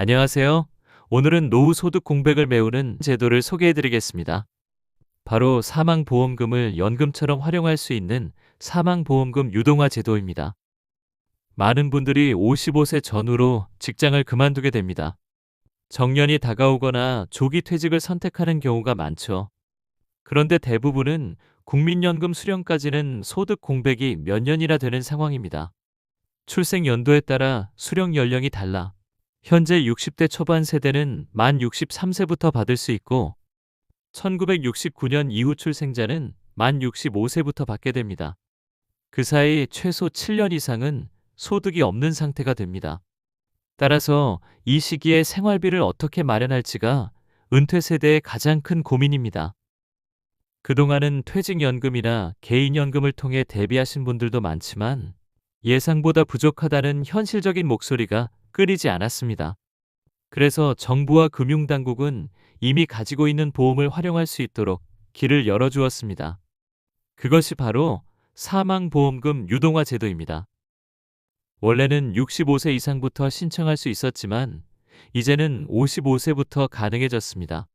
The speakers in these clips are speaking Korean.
안녕하세요. 오늘은 노후 소득 공백을 메우는 제도를 소개해 드리겠습니다. 바로 사망보험금을 연금처럼 활용할 수 있는 사망보험금 유동화 제도입니다. 많은 분들이 55세 전후로 직장을 그만두게 됩니다. 정년이 다가오거나 조기 퇴직을 선택하는 경우가 많죠. 그런데 대부분은 국민연금 수령까지는 소득 공백이 몇 년이나 되는 상황입니다. 출생 연도에 따라 수령 연령이 달라 현재 60대 초반 세대는 만 63세부터 받을 수 있고 1969년 이후 출생자는 만 65세부터 받게 됩니다. 그 사이 최소 7년 이상은 소득이 없는 상태가 됩니다. 따라서 이 시기에 생활비를 어떻게 마련할지가 은퇴 세대의 가장 큰 고민입니다. 그동안은 퇴직연금이나 개인연금을 통해 대비하신 분들도 많지만 예상보다 부족하다는 현실적인 목소리가 끊이지 않았습니다. 그래서 정부와 금융당국은 이미 가지고 있는 보험을 활용할 수 있도록 길을 열어주었습니다. 그것이 바로 사망보험금 유동화 제도입니다. 원래는 65세 이상부터 신청할 수 있었지만 이제는 55세부터 가능해졌습니다.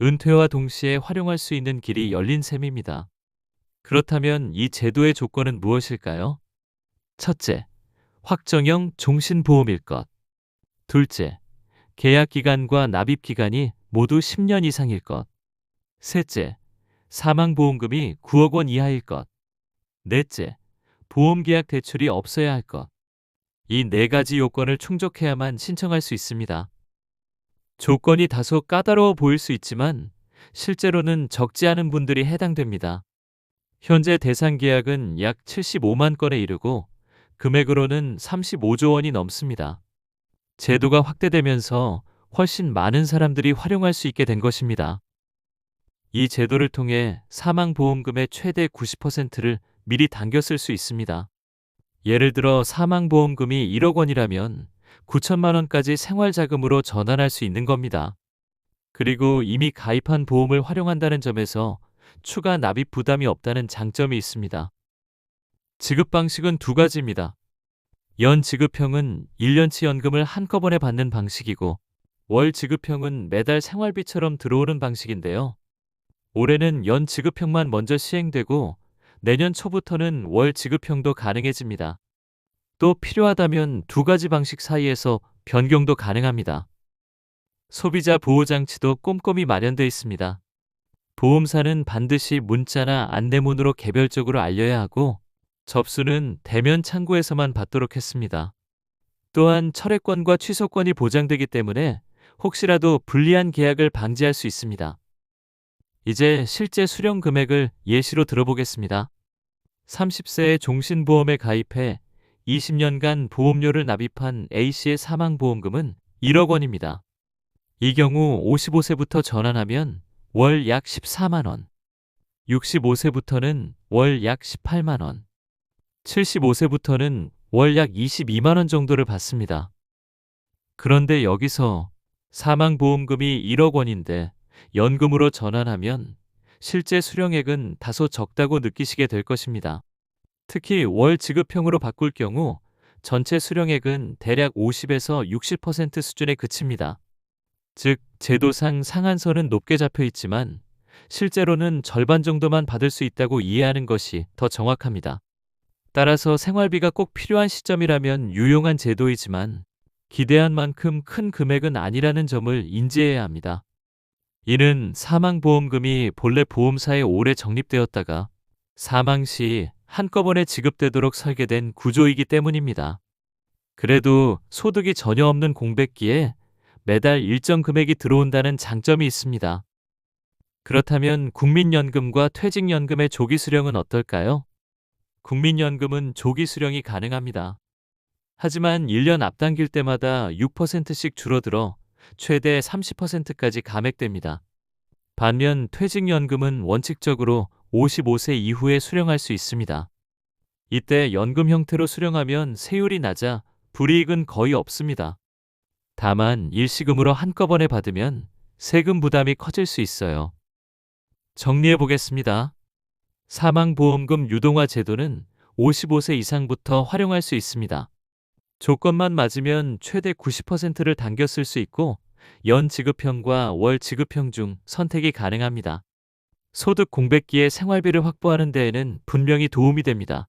은퇴와 동시에 활용할 수 있는 길이 열린 셈입니다. 그렇다면 이 제도의 조건은 무엇일까요? 첫째, 확정형 종신보험일 것. 둘째, 계약 기간과 납입 기간이 모두 10년 이상일 것. 셋째, 사망보험금이 9억 원 이하일 것. 넷째, 보험계약 대출이 없어야 할 것. 이 네 가지 요건을 충족해야만 신청할 수 있습니다. 조건이 다소 까다로워 보일 수 있지만 실제로는 적지 않은 분들이 해당됩니다. 현재 대상 계약은 약 75만 건에 이르고 금액으로는 35조 원이 넘습니다. 제도가 확대되면서 훨씬 많은 사람들이 활용할 수 있게 된 것입니다. 이 제도를 통해 사망보험금의 최대 90%를 미리 쓸수 있습니다. 예를 들어 사망보험금이 1억 원이라면 9천만 원까지 생활자금으로 전환할 수 있는 겁니다. 그리고 이미 가입한 보험을 활용한다는 점에서 추가 납입 부담이 없다는 장점이 있습니다. 지급 방식은 두 가지입니다. 연 지급형은 1년치 연금을 한꺼번에 받는 방식이고 월 지급형은 매달 생활비처럼 들어오는 방식인데요. 올해는 연 지급형만 먼저 시행되고 내년 초부터는 월 지급형도 가능해집니다. 또 필요하다면 두 가지 방식 사이에서 변경도 가능합니다. 소비자 보호장치도 꼼꼼히 마련되어 있습니다. 보험사는 반드시 문자나 안내문으로 개별적으로 알려야 하고 접수는 대면 창구에서만 받도록 했습니다. 또한 철회권과 취소권이 보장되기 때문에 혹시라도 불리한 계약을 방지할 수 있습니다. 이제 실제 수령 금액을 예시로 들어보겠습니다. 30세의 종신보험에 가입해 20년간 보험료를 납입한 A씨의 사망보험금은 1억 원입니다. 이 경우 55세부터 전환하면 월 약 14만 원, 65세부터는 월 약 18만 원, 75세부터는 월 약 22만 원 정도를 받습니다. 그런데 여기서 사망보험금이 1억 원인데 연금으로 전환하면 실제 수령액은 다소 적다고 느끼시게 될 것입니다. 특히 월 지급형으로 바꿀 경우 전체 수령액은 대략 50에서 60% 수준에 그칩니다. 즉, 제도상 상한선은 높게 잡혀 있지만 실제로는 절반 정도만 받을 수 있다고 이해하는 것이 더 정확합니다. 따라서 생활비가 꼭 필요한 시점이라면 유용한 제도이지만 기대한 만큼 큰 금액은 아니라는 점을 인지해야 합니다. 이는 사망보험금이 본래 보험사에 오래 적립되었다가 사망 시 한꺼번에 지급되도록 설계된 구조이기 때문입니다. 그래도 소득이 전혀 없는 공백기에 매달 일정 금액이 들어온다는 장점이 있습니다. 그렇다면 국민연금과 퇴직연금의 조기 수령은 어떨까요? 국민연금은 조기 수령이 가능합니다. 하지만 1년 앞당길 때마다 6%씩 줄어들어 최대 30%까지 감액됩니다. 반면 퇴직연금은 원칙적으로 55세 이후에 수령할 수 있습니다. 이때 연금 형태로 수령하면 세율이 낮아 불이익은 거의 없습니다. 다만 일시금으로 한꺼번에 받으면 세금 부담이 커질 수 있어요. 정리해 보겠습니다. 사망보험금 유동화 제도는 55세 이상부터 활용할 수 있습니다. 조건만 맞으면 최대 90%를 당겨 쓸 수 있고 연 지급형과 월 지급형 중 선택이 가능합니다. 소득 공백기에 생활비를 확보하는 데에는 분명히 도움이 됩니다.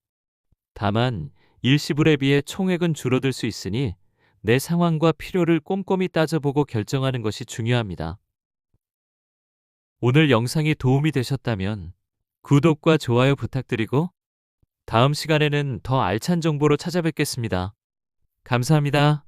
다만 일시불에 비해 총액은 줄어들 수 있으니 내 상황과 필요를 꼼꼼히 따져보고 결정하는 것이 중요합니다. 오늘 영상이 도움이 되셨다면 구독과 좋아요 부탁드리고 다음 시간에는 더 알찬 정보로 찾아뵙겠습니다. 감사합니다.